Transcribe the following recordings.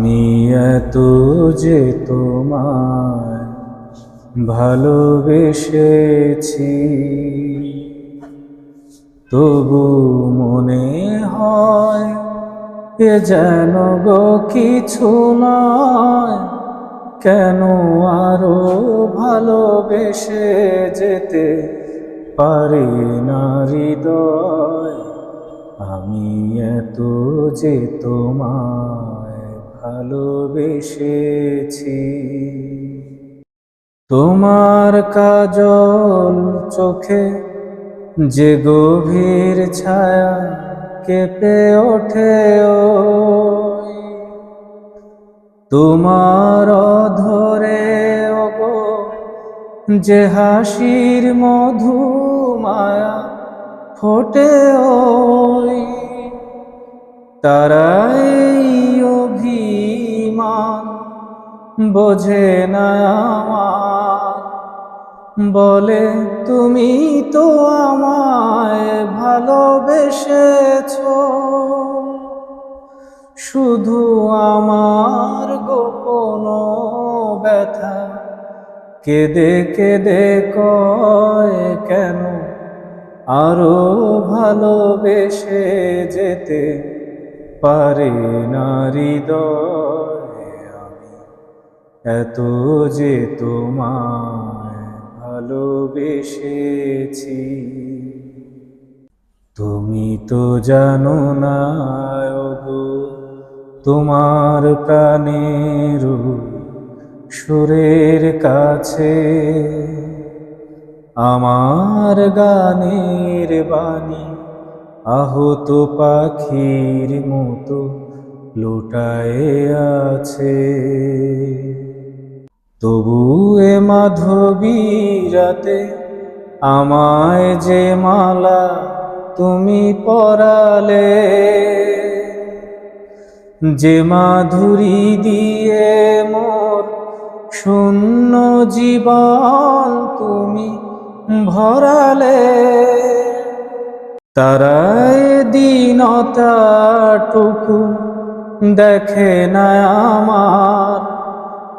আমি এত যে তোমায় ভালোবেসেছি। তবু মনে হয় এ যেন গো কিছু নয়। কেন আরও ভালোবেসে যেতে পারি না হৃদয়? আমি এত যে তোমায় ভালোবেসেছি। তোমার কাজল চোখে যে গভীর ছায়া কেঁপে ওঠে তোমার ধরে ওগো যে হাসির মধু মায়া ফোটে ওই। তারাই বোঝে না আমার। বলে, তুমি তো আমায় ভালোবেসেছ। শুধু আমার গোপন ব্যথা। কেঁদে কেঁদে কয়, কেন আরও ভালোবেসে যেতে পারে না হৃদয়? এত যে তোমায় ভালোবেসেছি। তুমি তো জানো না, ওগো, তোমার প্রাণের সুরের কাছে। আমার গানের বাণী আহত পাখির মতো লুটায়ে আছে। তবু এ মাধবী রাতে আমায় যে মালা তুমি পরালে, যে মাধুরী দিয়ে মোর শূন্য জীবন তুমি ভরালে। তারাই দিনতাটুকু দেখে না আমার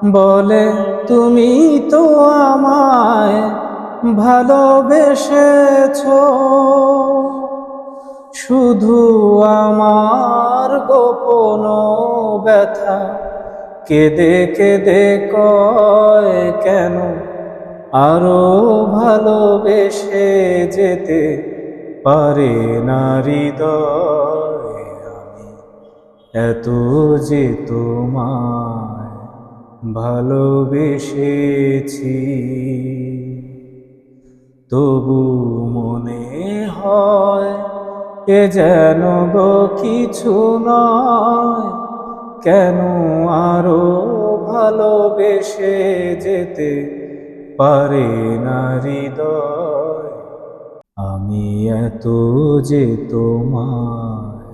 বলে, তুমি তো আমায় ভালোবেসেছ। শুধু আমার গোপন ব্যথা, কেঁদে কেঁদে কয় কেন? আরও ভালোবেসে যেতে পারে না হৃদয় আমি। এত যে তোমায় ভালোবেসেছি। তবু মনে হয় এ যেন গো কিছু নয়। কেন আরও ভালোবেসে যেতে পারে না হৃদয়? আমি এত যে তোমায়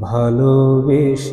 ভালোবেসেছি।